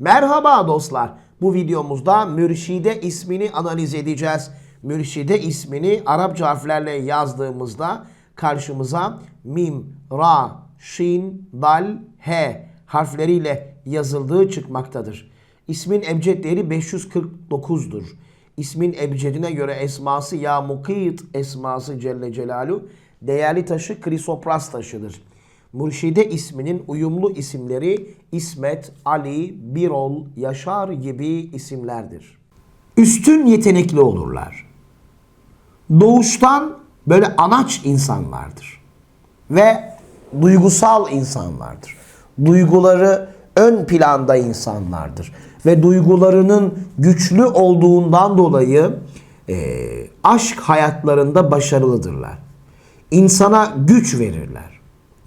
Merhaba dostlar. Bu videomuzda Mürşide ismini analiz edeceğiz. Mürşide ismini Arapça harflerle yazdığımızda karşımıza mim, ra, şin, dal, he harfleriyle yazıldığı çıkmaktadır. İsmin ebced değeri 549'dur. İsmin ebcedine göre esması ya mukit esması Celle Celalu değerli taşı krisopras taşıdır. Mürşide isminin uyumlu isimleri İsmet, Ali, Birol, Yaşar gibi isimlerdir. Üstün yetenekli olurlar. Doğuştan böyle anaç insanlardır. Ve duygusal insanlardır. Duyguları ön planda insanlardır. Ve duygularının güçlü olduğundan dolayı e, aşk hayatlarında başarılıdırlar. İnsana güç verirler.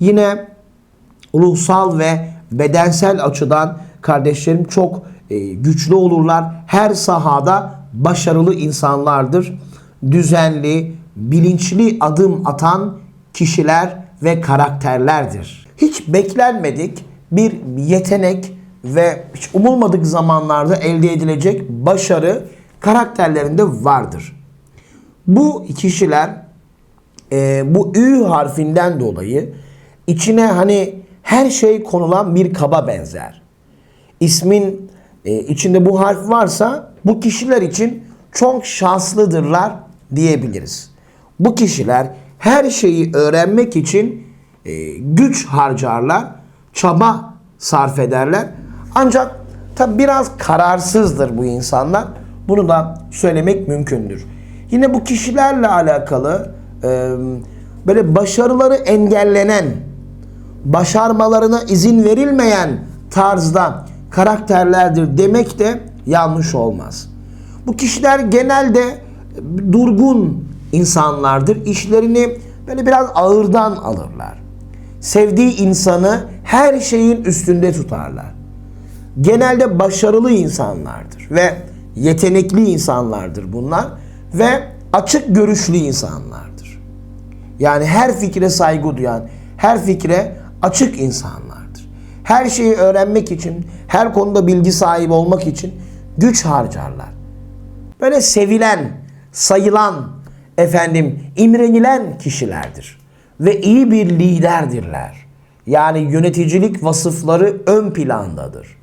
Yine ruhsal ve bedensel açıdan kardeşlerim çok e, güçlü olurlar. Her sahada başarılı insanlardır. Düzenli, bilinçli adım atan kişiler ve karakterlerdir. Hiç beklenmedik bir yetenek ve hiç umulmadık zamanlarda elde edilecek başarı karakterlerinde vardır. Bu kişiler e, bu ü harfinden dolayı içine hani her şey konulan bir kaba benzer. İsmin e, içinde bu harf varsa bu kişiler için çok şanslıdırlar diyebiliriz. Bu kişiler her şeyi öğrenmek için e, güç harcarlar, çaba sarf ederler. Ancak tabi biraz kararsızdır bu insanlar. Bunu da söylemek mümkündür. Yine bu kişilerle alakalı e, böyle başarıları engellenen, başarmalarına izin verilmeyen tarzda karakterlerdir demek de yanlış olmaz. Bu kişiler genelde durgun insanlardır. İşlerini böyle biraz ağırdan alırlar. Sevdiği insanı her şeyin üstünde tutarlar. Genelde başarılı insanlardır ve yetenekli insanlardır bunlar ve açık görüşlü insanlardır. Yani her fikre saygı duyan, her fikre açık insanlardır. Her şeyi öğrenmek için, her konuda bilgi sahibi olmak için güç harcarlar. Böyle sevilen, sayılan, efendim imrenilen kişilerdir. Ve iyi bir liderdirler. Yani yöneticilik vasıfları ön plandadır.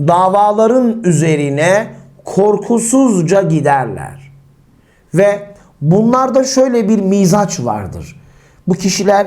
Davaların üzerine korkusuzca giderler. Ve bunlarda şöyle bir mizaç vardır. Bu kişiler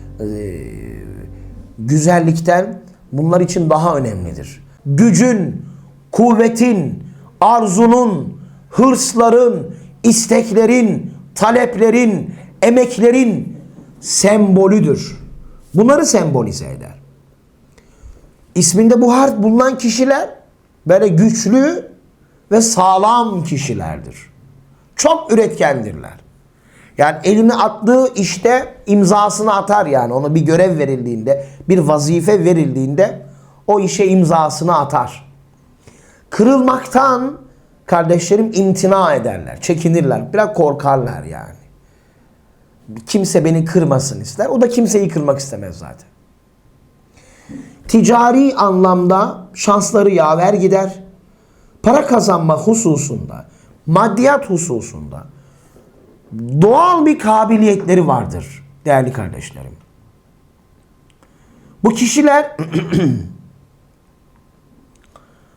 güzellikten bunlar için daha önemlidir. Gücün, kuvvetin, arzunun, hırsların, isteklerin, taleplerin, emeklerin sembolüdür. Bunları sembolize eder. İsminde bu harf bulunan kişiler böyle güçlü ve sağlam kişilerdir. Çok üretkendirler. Yani elini attığı işte imzasını atar yani. Ona bir görev verildiğinde, bir vazife verildiğinde o işe imzasını atar. Kırılmaktan kardeşlerim imtina ederler, çekinirler, biraz korkarlar yani. Kimse beni kırmasın ister. O da kimseyi kırmak istemez zaten. Ticari anlamda şansları yaver gider. Para kazanma hususunda, maddiyat hususunda doğal bir kabiliyetleri vardır değerli kardeşlerim. Bu kişiler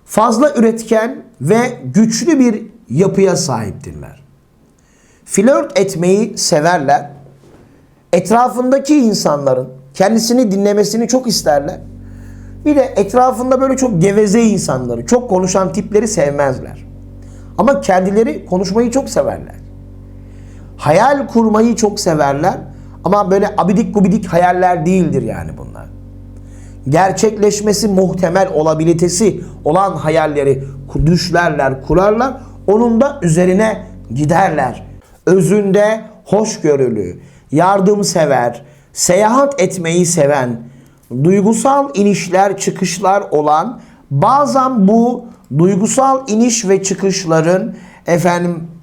fazla üretken ve güçlü bir yapıya sahiptirler. Flört etmeyi severler. Etrafındaki insanların kendisini dinlemesini çok isterler. Bir de etrafında böyle çok geveze insanları, çok konuşan tipleri sevmezler. Ama kendileri konuşmayı çok severler. Hayal kurmayı çok severler. Ama böyle abidik gubidik hayaller değildir yani bunlar. Gerçekleşmesi muhtemel olabilitesi olan hayalleri düşlerler, kurarlar. Onun da üzerine giderler. Özünde hoşgörülü, yardımsever, seyahat etmeyi seven, duygusal inişler çıkışlar olan bazen bu duygusal iniş ve çıkışların efendim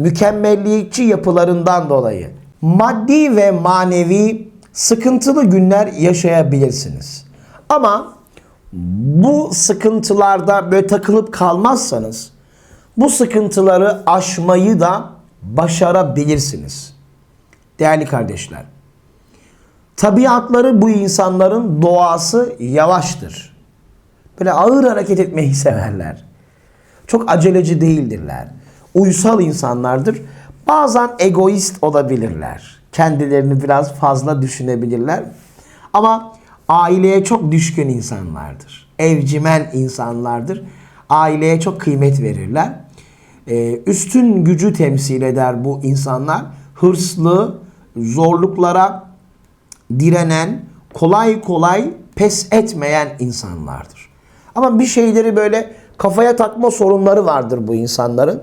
Mükemmelliyetçi yapılarından dolayı. Maddi ve manevi sıkıntılı günler yaşayabilirsiniz. Ama bu sıkıntılarda böyle takılıp kalmazsanız bu sıkıntıları aşmayı da başarabilirsiniz. Değerli kardeşler. Tabiatları bu insanların doğası yavaştır. Böyle ağır hareket etmeyi severler. Çok aceleci değildirler. Uysal insanlardır. Bazen egoist olabilirler. Kendilerini biraz fazla düşünebilirler. Ama aileye çok düşkün insanlardır. Evcimen insanlardır. Aileye çok kıymet verirler. Ee, üstün gücü temsil eder bu insanlar. Hırslı, zorluklara direnen, kolay kolay pes etmeyen insanlardır. Ama bir şeyleri böyle kafaya takma sorunları vardır bu insanların.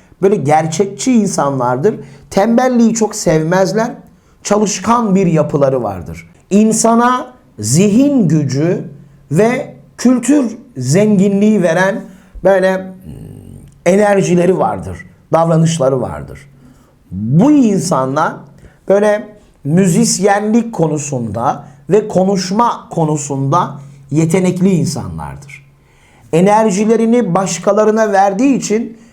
böyle gerçekçi insanlardır. Tembelliği çok sevmezler. Çalışkan bir yapıları vardır. İnsana zihin gücü ve kültür zenginliği veren böyle hmm, enerjileri vardır. Davranışları vardır. Bu insanlar böyle müzisyenlik konusunda ve konuşma konusunda yetenekli insanlardır. Enerjilerini başkalarına verdiği için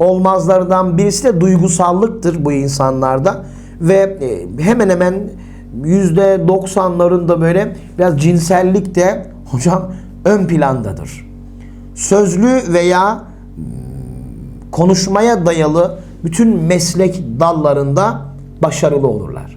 olmazlardan birisi de duygusallıktır bu insanlarda ve e, hemen hemen yüzde doksanlarında böyle biraz cinsellik de hocam ön plandadır. Sözlü veya mm, konuşmaya dayalı bütün meslek dallarında başarılı olurlar.